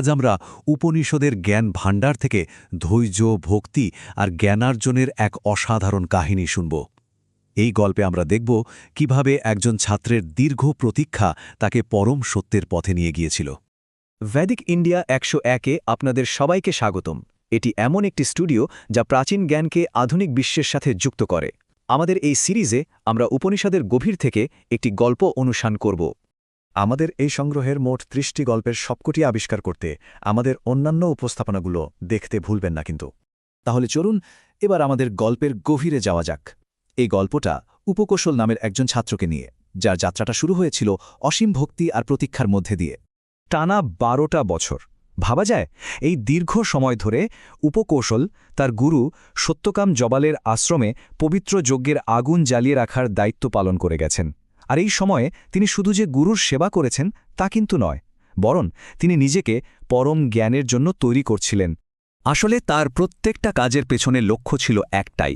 আজ আমরা উপনিষদের জ্ঞান ভাণ্ডার থেকে ধৈর্য, ভক্তি আর জ্ঞানার্জনের এক অসাধারণ কাহিনী শুনব। এই গল্পে আমরা দেখব কীভাবে একজন ছাত্রের দীর্ঘ প্রতীক্ষা তাকে পরম সত্যের পথে নিয়ে গিয়েছিল। ভ্যাদিক ইন্ডিয়া একশো একে আপনাদের সবাইকে স্বাগতম। এটি এমন একটি স্টুডিও যা প্রাচীন জ্ঞানকে আধুনিক বিশ্বের সাথে যুক্ত করে। আমাদের এই সিরিজে আমরা উপনিষদের গভীর থেকে একটি গল্প অনুসরণ করব। আমাদের এই সংগ্রহের মোট ত্রিশটি গল্পের সবকটি আবিষ্কার করতে আমাদের অন্যান্য উপস্থাপনাগুলো দেখতে ভুলবেন না কিন্তু। তাহলে চলুন এবার আমাদের গল্পের গভীরে যাওয়া যাক। এই গল্পটা উপকৌশল নামের একজন ছাত্রকে নিয়ে, যার যাত্রাটা শুরু হয়েছিল অসীম ভক্তি আর প্রতীক্ষার মধ্যে দিয়ে। টানা বারোটা বছর। ভাবা যায়, এই দীর্ঘ সময় ধরে উপকৌশল তার গুরু সত্যকাম জবালের আশ্রমে পবিত্র যজ্ঞের আগুন জ্বালিয়ে রাখার দায়িত্ব পালন করে গেছেন। আর এই সময়ে তিনি শুধু যে গুরুর সেবা করেছেন তা কিন্তু নয়, বরং তিনি নিজেকে পরম জ্ঞানের জন্য তৈরি করছিলেন। আসলে তার প্রত্যেকটা কাজের পেছনে লক্ষ্য ছিল একটাই,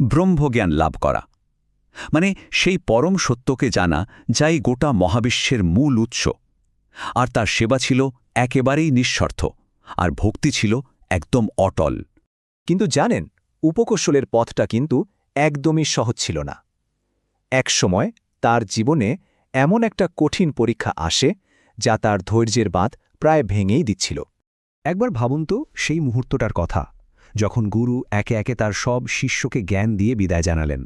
ব্রহ্মজ্ঞান লাভ করা। মানে সেই পরম সত্যকে জানা যাই গোটা মহাবিশ্বের মূল উৎস। আর তার সেবা ছিল একেবারেই নিঃস্বার্থ, আর ভক্তি ছিল একদম অটল। কিন্তু জানেন, উপকৌশলের পথটা কিন্তু একদমই সহজ ছিল না। এক সময় তার জীবনে এমন একটা কঠিন পরীক্ষা আসে যা তার ধৈর্যের বাঁধ প্রায় ভেঙেই দিচ্ছিল। একবার ভাবুন তো সেই মুহূর্তটার কথা, যখন গুরু একে একে তার সব শিষ্যকে জ্ঞান দিয়ে বিদায় জানালেন।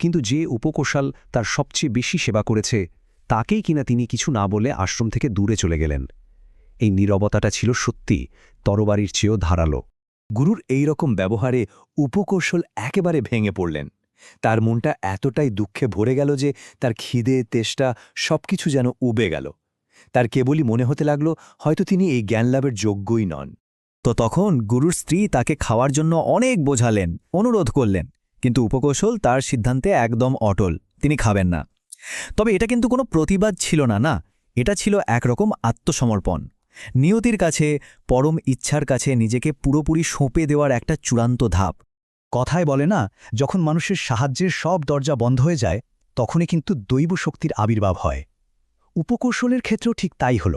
কিন্তু যে উপকৌশল তার সবচেয়ে বেশি সেবা করেছে, তাকেই কিনা তিনি কিছু না বলে আশ্রম থেকে দূরে চলে গেলেন। এই নীরবতাটা ছিল সত্যি তরবারির চেয়েও ধারালো। গুরুর এই রকম ব্যবহারে উপকৌশল একেবারে ভেঙে পড়লেন। তার মনটা এতটাই দুঃখে ভরে গেল যে তার খিদে, তেষ্টা সবকিছু যেন উবে গেল। তার কেবলই মনে হতে লাগল, হয়তো তিনি এই জ্ঞানলাভের যোগ্যই নন। তো তখন গুরুর স্ত্রী তাকে খাওয়ার জন্য অনেক বোঝালেন, অনুরোধ করলেন, কিন্তু উপকৌশল তার সিদ্ধান্তে একদম অটল, তিনি খাবেন না। তবে এটা কিন্তু কোনো প্রতিবাদ ছিল না না? এটা ছিল একরকম আত্মসমর্পণ। নিয়তির কাছে, পরম ইচ্ছার কাছে নিজেকে পুরোপুরি সঁপে দেওয়ার একটা চূড়ান্ত ধাপ। কথায় বলে না, যখন মানুষের সাহায্যের সব দরজা বন্ধ হয়ে যায়, তখনই কিন্তু দৈব শক্তির আবির্ভাব হয়। উপকৌশলের ক্ষেত্রেও ঠিক তাই হল।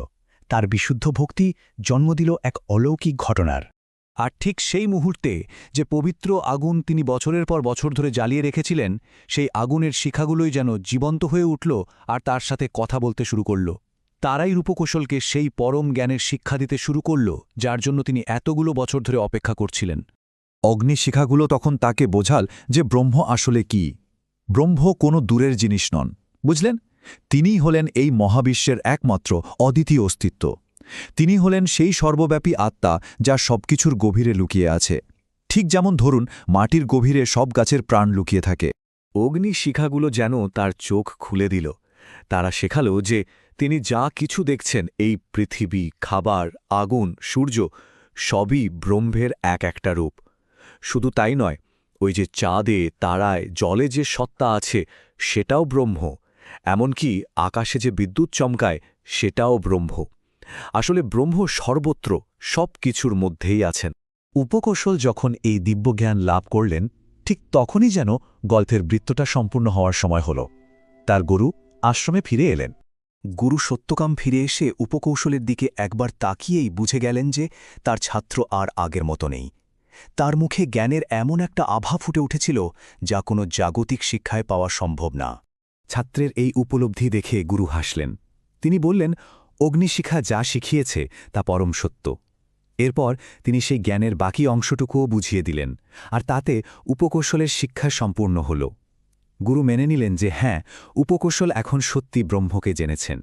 তার বিশুদ্ধ ভক্তি জন্ম দিল এক অলৌকিক ঘটনার। আর ঠিক সেই মুহূর্তে যে পবিত্র আগুন তিনি বছরের পর বছর ধরে জ্বালিয়ে রেখেছিলেন, সেই আগুনের শিখাগুলোই যেন জীবন্ত হয়ে উঠল আর তার সাথে কথা বলতে শুরু করল। তারাই রূপকৌশলকে সেই পরম জ্ঞানের শিক্ষা দিতে শুরু করল, যার জন্য তিনি এতগুলো বছর ধরে অপেক্ষা করছিলেন। অগ্নিশিখাগুলো তখন তাকে বোঝাল যে ব্রহ্ম আসলে কি। ব্রহ্ম কোনো দূরের জিনিস নন, বুঝলেন? তিনিই হলেন এই মহাবিশ্বের একমাত্র অদ্বিতীয় অস্তিত্ব। তিনি হলেন সেই সর্বব্যাপী আত্মা যা সবকিছুর গভীরে লুকিয়ে আছে। ঠিক যেমন ধরুন, মাটির গভীরে সব গাছের প্রাণ লুকিয়ে থাকে। অগ্নি শিখাগুলো যেন তার চোখ খুলে দিল। তারা শেখালো যে তিনি যা কিছু দেখছেন, এই পৃথিবী, খাবার, আগুন, সূর্য, সবই ব্রহ্মের এক একটা রূপ। শুধু তাই নয়, ওই যে চাঁদে, তারায়, জলে যে সত্তা আছে, সেটাও ব্রহ্ম। এমনকি আকাশে যে বিদ্যুৎ চমকায়, সেটাও ব্রহ্ম। আসলে ব্রহ্ম সর্বত্র সব কিছুর মধ্যেই আছেন। উপকৌশল যখন এই দিব্যজ্ঞান লাভ করলেন, ঠিক তখনই যেন গল্পের বৃত্তটা সম্পূর্ণ হওয়ার সময় হল। তার গুরু আশ্রমে ফিরে এলেন। গুরু সত্যকাম ফিরে এসে উপকৌশলের দিকে একবার তাকিয়েই বুঝে গেলেন যে, তার ছাত্র আর আগের মতো নেই। তার মুখে জ্ঞানের এমন একটা আভা ফুটে উঠেছিল যা কোনো জাগতিক শিক্ষায় পাওয়া সম্ভব না। ছাত্রের এই উপলব্ধি দেখে গুরু হাসলেন। তিনি বললেন, অগ্নিশিখা যা শিখিয়েছে তা পরম সত্য। এরপর তিনি সেই জ্ঞানের বাকি অংশটুকুও বুঝিয়ে দিলেন আর তাতে উপকৌশলের শিক্ষা সম্পূর্ণ হল। গুরু মেনে নিলেন যে হ্যাঁ উপকৌশল এখন সত্যি ব্রহ্মকে জেনেছেন।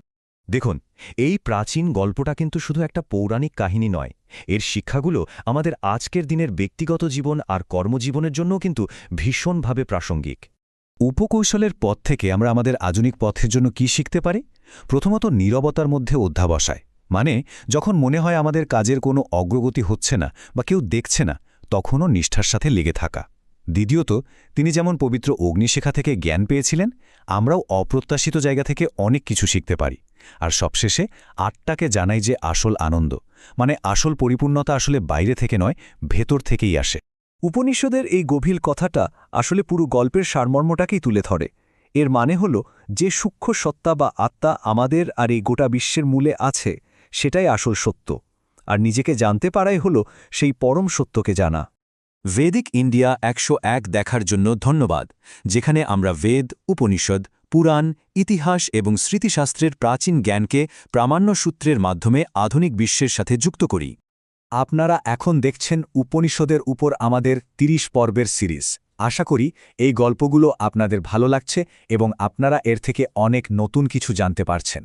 দেখুন, এই প্রাচীন গল্পটা কিন্তু শুধু একটা পৌরাণিক কাহিনী নয়। এর শিক্ষাগুলো আমাদের আজকের দিনের ব্যক্তিগত জীবন আর কর্মজীবনের জন্য কিন্তু ভীষণভাবে প্রাসঙ্গিক। উপকৌশলের পথ থেকে আমরা আমাদের আধুনিক পথের জন্য কি শিখতে পারি? প্রথমত নীরবতার মধ্যে অধ্যাবসায় মানে যখন মনে হয় আমাদের কাজের কোনো অগ্রগতি হচ্ছে না বা কেউ দেখছে না, তখনও নিষ্ঠার সাথে লেগে থাকা। দ্বিতীয়ত, তিনি যেমন পবিত্র অগ্নিশেখা থেকে জ্ঞান পেয়েছিলেন, আমরাও অপ্রত্যাশিত জায়গা থেকে অনেক কিছু শিখতে পারি। আর সবশেষে আটটাকে জানাই যে আসল আনন্দ মানে আসল পরিপূর্ণতা আসলে বাইরে থেকে নয়, ভেতর থেকেই আসে। উপনিষদের এই গভীর কথাটা আসলে পুরো গল্পের সারমর্মটাকেই তুলে ধরে। এর মানে হল, যে সূক্ষ্ম সত্তা বা আত্মা আমাদের আর এই গোটা বিশ্বের মূলে আছে, সেটাই আসল সত্য। আর নিজেকে জানতে পারাই হল, সেই পরম সত্যকে জানা। বেদিক ইন্ডিয়া একশো এক দেখার জন্য ধন্যবাদ, যেখানে আমরা বেদ, উপনিষদ, পুরাণ, ইতিহাস এবং স্মৃতিশাস্ত্রের প্রাচীন জ্ঞানকে প্রামাণ্য সূত্রের মাধ্যমে আধুনিক বিশ্বের সাথে যুক্ত করি। আপনারা এখন দেখছেন উপনিষদের উপর আমাদের ৩০ পর্বের সিরিজ। আশা করি এই গল্পগুলো আপনাদের ভালো লাগছে এবং আপনারা এর থেকে অনেক নতুন কিছু জানতে পারছেন।